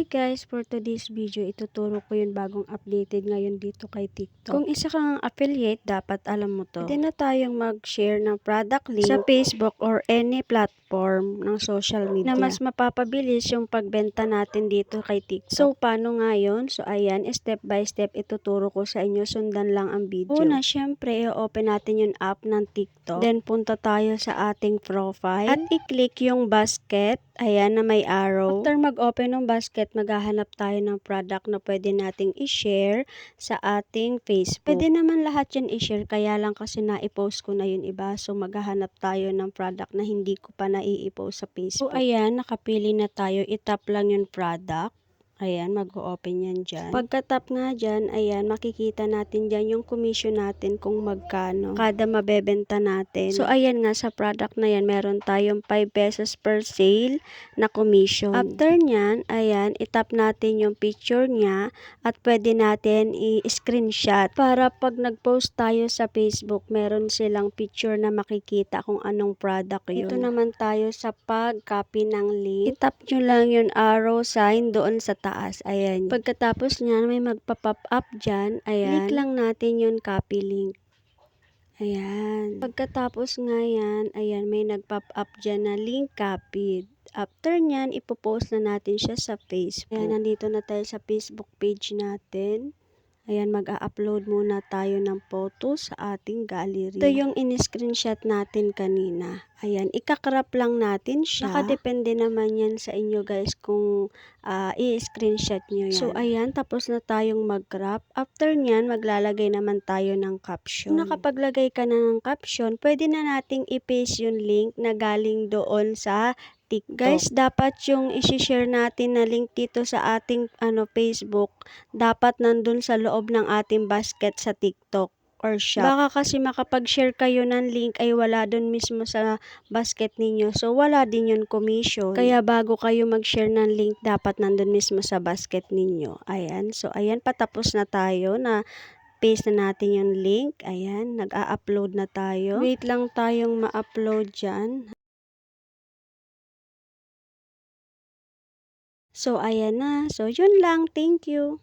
Hi guys, for today's video, ituturo ko yung bagong updated ngayon dito kay TikTok. Kung isa kang affiliate, dapat alam mo to. Pwede na tayong mag-share ng product link sa Facebook or any platform ng social media na mas mapapabilis yung pagbenta natin dito kay TikTok. So, paano nga yun? So, ayan, step by step ituturo ko sa inyo. Sundan lang ang video. Una, syempre, i-open natin yung app ng TikTok. Then, punta tayo sa ating profile. At i-click yung basket. Ayan, na may arrow. After mag-open ng basket, maghahanap tayo ng product na pwede nating i-share sa ating Facebook. Pwede naman lahat yun i-share, kaya lang kasi na-post ko na yun iba. So, maghahanap tayo ng product na hindi ko pa nai-post sa Facebook. So, ayan, nakapili na tayo. I-tap lang yung product. Ayan, mag-open yan dyan. Pagka-tap nga dyan, ayan, makikita natin dyan yung commission natin kung magkano. Kada mabebenta natin. So, ayan nga, sa product na yan, meron tayong 5 pesos per sale na commission. After nyan, ayan, itap natin yung picture niya at pwede natin i-screenshot para pag nag-post tayo sa Facebook, meron silang picture na makikita kung anong product yun. Ito naman tayo sa pag-copy ng link. Itap nyo lang yung arrow sign doon sa taas. Ayan. Pagkatapos nyan, may magpa-pop up dyan. Ayan. Click lang natin yung copy link. Ayan. Pagkatapos nga yan, ayan, may nag-pop up dyan na link copied. After nyan, ipopost na natin siya sa Facebook. Ayan, nandito na tayo sa Facebook page natin. Ayan, mag-a-upload muna tayo ng photo sa ating gallery. Ito yung in-screenshot natin kanina. Ayan, ikakrap lang natin siya. Nakadepende naman yan sa inyo guys kung uh, i-screenshot nyo yan. So, ayan, tapos na tayong mag-crop. After nyan, maglalagay naman tayo ng caption. Kung nakapaglagay ka na ng caption, pwede na nating i-paste yung link na galing doon sa TikTok. Guys, dapat yung i-share natin na link dito sa ating ano Facebook, dapat nandun sa loob ng ating basket sa TikTok or shop. Baka kasi makapag-share kayo ng link ay wala dun mismo sa basket ninyo. So, wala din yun commission. Kaya bago kayo mag-share ng link, dapat nandun mismo sa basket ninyo. Ayan. So, ayan, patapos na tayo na paste na natin yung link. Ayan, nag-a-upload na tayo. Wait lang tayong ma-upload dyan. So, ayan na. So, yun lang. Thank you.